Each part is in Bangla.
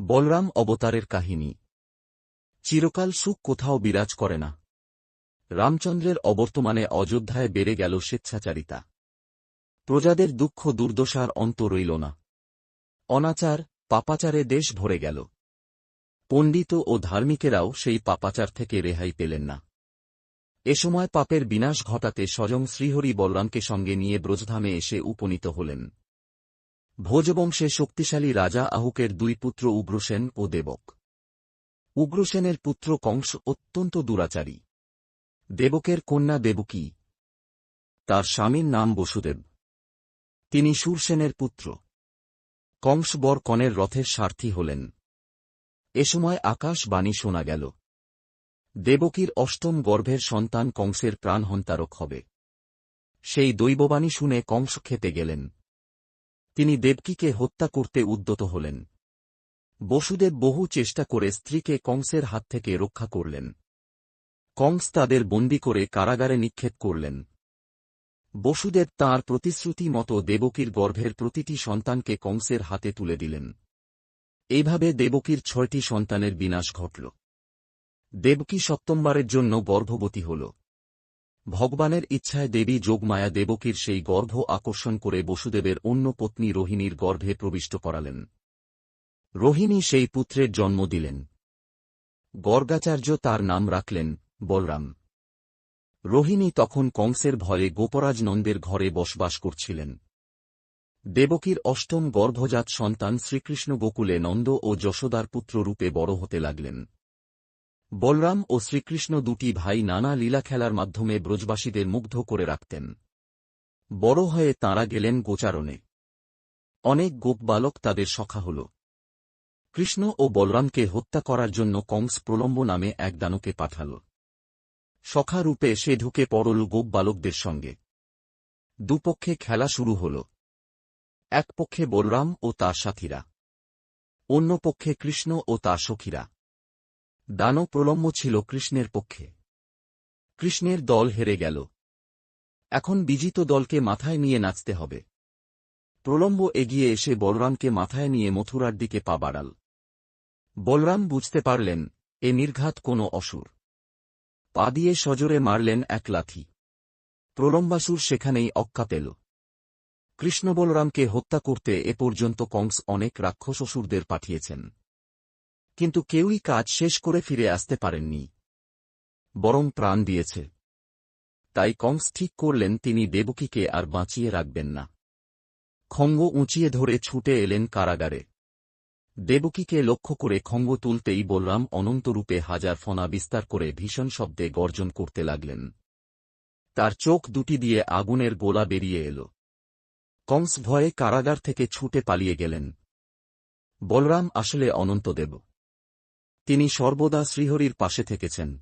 বলরাম অবতারের কাহিনী। চিরকাল সুখ কোথাও বিরাজ করে না। রামচন্দ্রের অবর্তমানে অযোধ্যায় বেড়ে গেল স্বেচ্ছাচারিতা। প্রজাদের দুঃখ দুর্দশার অন্ত রইল না। অনাচার, পাপাচারে দেশ ভরে গেল। পণ্ডিত ও ধার্মিকেরাও সেই পাপাচার থেকে রেহাই পেলেন না। এ সময় পাপের বিনাশ ঘটাতে স্বয়ং শ্রীহরি বলরামকে সঙ্গে নিয়ে ব্রজধামে এসে উপনীত হলেন। ভোজবংশে শক্তিশালী রাজা আহুকের দুই পুত্র উগ্রসেন ও দেবক। উগ্রসেনের পুত্র কংস অত্যন্ত দুরাচারী। দেবকের কন্যা দেবকী। তার স্বামীর নাম বসুদেব। তিনি সুরসেনের পুত্র। কংস বর কনের রথের সারথি হলেন। এ সময় আকাশ বাণী শোনা গেল। দেবকীর অষ্টম গর্ভের সন্তান কংসের প্রাণহন্তারক হবে। সেই দৈববাণী শুনে কংস খেতে গেলেন। তিনি দেবকীকে হত্যা করতে উদ্যত হলেন। বসুদেব বহু চেষ্টা করে স্ত্রীকে কংসের হাত থেকে রক্ষা করলেন। কংস তাদের বন্দি করে কারাগারে নিক্ষেপ করলেন। বসুদেব তাঁর প্রতিশ্রুতি মতো দেবকীর গর্ভের প্রতিটি সন্তানকে কংসের হাতে তুলে দিলেন। এইভাবে দেবকীর ছয়টি সন্তানের বিনাশ ঘটল। দেবকী সপ্তমবারের জন্য গর্ভবতী হল। ভগবানের ইচ্ছায় দেবী যোগমায়া দেবকীর সেই গর্ভ আকর্ষণ করে বসুদেবের অন্য পত্নী রোহিণীর গর্ভে প্রবিষ্ট করালেন। রোহিণী সেই পুত্রের জন্ম দিলেন। গর্গাচার্য তার নাম রাখলেন বলরাম। রোহিণী তখন কংসের ভয়ে গোপরাজ নন্দের ঘরে বসবাস করছিলেন। দেবকীর অষ্টম গর্ভজাত সন্তান শ্রীকৃষ্ণ গোকুলে নন্দ ও যশোদার পুত্র রূপে বড় হতে লাগলেন। বলরাম ও শ্রীকৃষ্ণ দুটি ভাই নানা লীলা খেলার মাধ্যমে ব্রজবাসীদের মুগ্ধ করে রাখতেন। বড় হয়ে তাঁরা গেলেন গোচারণে। অনেক গোপ বালক তাদের সখা হল। কৃষ্ণ ও বলরামকে হত্যা করার জন্য কংস প্রলম্ব নামে এক দানকে পাঠাল। সখা রূপে সে ঢুকে পড়ল গোপ বালকদের সঙ্গে। দুপক্ষে খেলা শুরু হল। এক পক্ষে বলরাম ও তার সাথীরা। অন্য পক্ষে কৃষ্ণ ও তার সখীরা। দানব প্রলম্ব ছিল কৃষ্ণের পক্ষে। কৃষ্ণের দল হেরে গেল। এখন বিজিত দলকে মাথায় নিয়ে নাচতে হবে। প্রলম্ব এগিয়ে এসে বলরামকে মাথায় নিয়ে মথুরার দিকে পা বাড়াল। বলরাম বুঝতে পারলেন, এ নির্ঘাত কোনো অসুর। পা দিয়ে সজোরে মারলেন এক লাথি। প্রলম্বাসুর সেখানেই অক্কা পেল কৃষ্ণ বলরামকে হত্যা করতে এ পর্যন্ত কংস অনেক রাক্ষস অসুরদের পাঠিয়েছেন। কিন্তু কেউই কাজ শেষ করে ফিরে আসতে পারেননি। বরং প্রাণ দিয়েছে। তাই কংস ঠিক করলেন তিনি দেবকীকে আর বাঁচিয়ে রাখবেন না। খঙ্গ উঁচিয়ে ধরে ছুটে এলেন কারাগারে। দেবকীকে লক্ষ্য করে খঙ্গ তুলতেই বলরাম অনন্তরূপে হাজার ফনা বিস্তার করে ভীষণ শব্দে গর্জন করতে লাগলেন। তার চোখ দুটি দিয়ে আগুনের গোলা বেরিয়ে এল। কংস ভয়ে কারাগার থেকে ছুটে পালিয়ে গেলেন। বলরাম আসলে অনন্তদেব। তিনি সর্বদা শ্রীহরির পাশে থেকেছেন।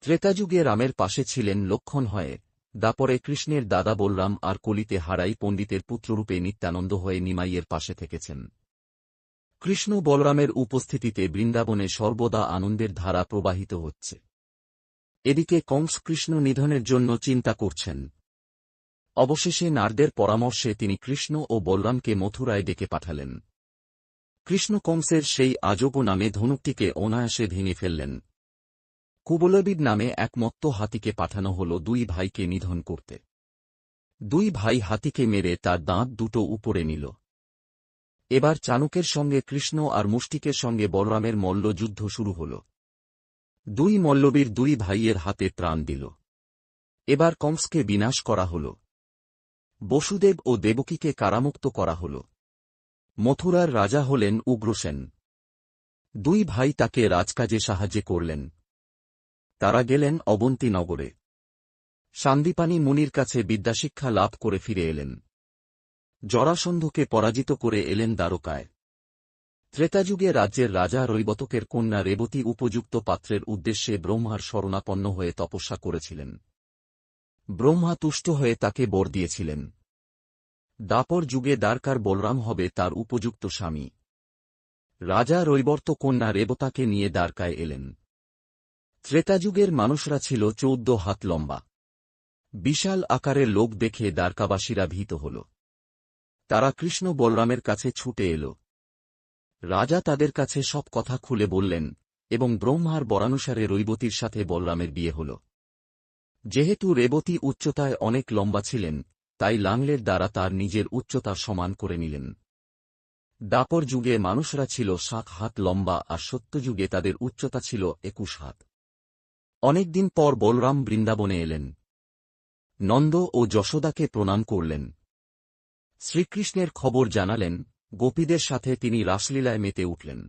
ত্রেতাযুগে রামের পাশে ছিলেন লক্ষণ হয়ে, দাপরে কৃষ্ণের দাদা বলরাম আর কলিতে হারাই পণ্ডিতের পুত্ররূপে নিত্যানন্দ হয়ে নিমাইয়ের পাশে থেকেছেন। কৃষ্ণ বলরামের উপস্থিতিতে বৃন্দাবনে সর্বদা আনন্দের ধারা প্রবাহিত হচ্ছে। এদিকে কংস কৃষ্ণ নিধনের জন্য চিন্তা করছেন। অবশেষে নারদের পরামর্শে তিনি কৃষ্ণ ও বলরামকে মথুরায় ডেকে পাঠালেন। কৃষ্ণ কংসের সেই আজব নামে ধনুকটিকে অনায়াসে ভেঙে ফেললেন। কুবলবিদ নামে এক মত্ত হাতিকে পাঠানো হল দুই ভাইকে নিধন করতে। দুই ভাই হাতিকে মেরে তার দাঁত দুটো উপরে নিল। এবার চাণকের সঙ্গে কৃষ্ণ আর মুষ্টিকের সঙ্গে বলরামের মল্লযুদ্ধ শুরু হল। দুই মল্লবীর দুই ভাইয়ের হাতে প্রাণ দিল। এবার কংসকে বিনাশ করা হল। বসুদেব ও দেবকীকে কারামুক্ত করা হল। মথুরার রাজা হলেন উগ্রসেন। দুই ভাই তাকে রাজকাজে সাহায্য করলেন। তারা গেলেন অবন্তী নগরে সান্দিপানি মুনির কাছে বিদ্যাশিক্ষা লাভ করে ফিরে এলেন। জরাসন্ধকে পরাজিত করে এলেন দ্বারকায়। ত্রেতাযুগে রাজ্যের রাজা রৈবতকের কন্যা রেবতী উপযুক্ত পাত্রের উদ্দেশ্যে ব্রহ্মার শরণাপন্ন হয়ে তপস্যা করেছিলেন। ব্রহ্মা তুষ্ট হয়ে তাকে বর দিয়েছিলেন। দাপর যুগে দ্বারকার বলরাম হবে তার উপযুক্ত স্বামী। রাজা রৈবর্ত কন্যা রেবতাকে নিয়ে দ্বারকায় এলেন। ত্রেতাযুগের মানুষরা ছিল চৌদ্দ হাত লম্বা। বিশাল আকারের লোক দেখে দ্বারকাবাসীরা ভীত হল। তারা কৃষ্ণ বলরামের কাছে ছুটে এল। রাজা তাদের কাছে সব কথা খুলে বললেন এবং ব্রহ্মার বরানুসারে রৈবতীর সাথে বলরামের বিয়ে হল। যেহেতু রেবতী উচ্চতায় অনেক লম্বা ছিলেন তাই লাংলের দ্বারা তার নিজের উচ্চতা সমান করে নিলেন। দাপর যুগে মানুষরা ছিল সাত হাত লম্বা আর সত্যযুগে তাদের উচ্চতা ছিল একুশ হাত। অনেকদিন পর বলরাম বৃন্দাবনে এলেন। নন্দ ও যশোদাকে প্রণাম করলেন। শ্রীকৃষ্ণের খবর জানালেন, গোপীদের সাথে তিনি রাসলীলায় মেতে উঠলেন।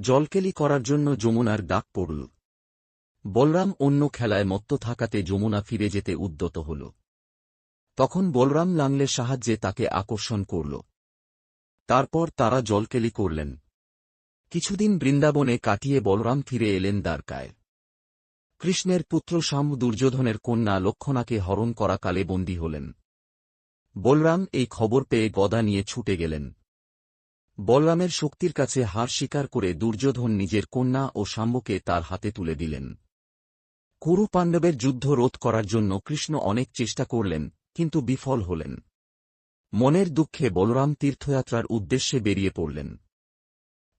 জলকেলি করার জন্য যমুনার ডাক পড়ল। বলরাম অন্য খেলায় মত্ত থাকাতে যমুনা ফিরে যেতে উদ্যত হল। তখন বলরাম লাংলের সাহায্যে তাকে আকর্ষণ করল। তারপর তারা জলকেলি করলেন। কিছুদিন বৃন্দাবনে কাটিয়ে বলরাম ফিরে এলেন দ্বারকায়। কৃষ্ণের পুত্র শাম দুর্যোধনের কন্যা লক্ষণাকে হরণ করা কালে বন্দী হলেন। বলরাম এই খবর পেয়ে গদা নিয়ে ছুটে গেলেন। বলরামের শক্তির কাছে হার স্বীকার করে দুর্যোধন নিজের কন্যা ও শাম্বকে তার হাতে তুলে দিলেন। কুরু পাণ্ডবের যুদ্ধ রোধ করার জন্য কৃষ্ণ অনেক চেষ্টা করলেন। কিন্তু বিফল হলেন। মনের দুঃখে বলরাম তীর্থযাত্রার উদ্দেশ্যে বেরিয়ে পড়লেন।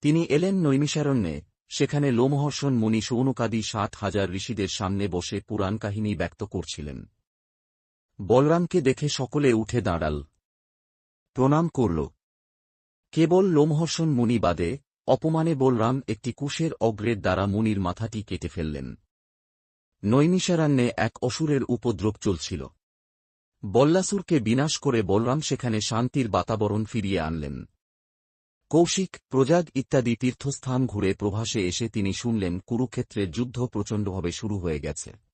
তিনি এলেন নৈমিষারণ্যে, সেখানে লোমহর্ষণ মুনি সৌনকাদি সাত হাজার ঋষিদের সামনে বসে পুরাণ কাহিনী ব্যক্ত করছিলেন। বলরামকে দেখে সকলে উঠে দাঁড়াল। প্রণাম করল। কেবল লোমহর্ষণ মুনি বাদে, অপমানে বলরাম একটি কুশের অগ্রের দ্বারা মুনির মাথাটি কেটে ফেললেন। নৈমিষারণ্যে এক অসুরের উপদ্রব চলছিল। বল্লাসুরকে বিনাশ করে বলরাম সেখানে শান্তির বাতাবরণ ফিরিয়ে আনলেন। কৌশিক, প্রজাগ ইত্যাদি তীর্থস্থান ঘুরে প্রভাসে এসে তিনি শুনলেন কুরুক্ষেত্রের যুদ্ধ প্রচণ্ডভাবে শুরু হয়ে গেছে।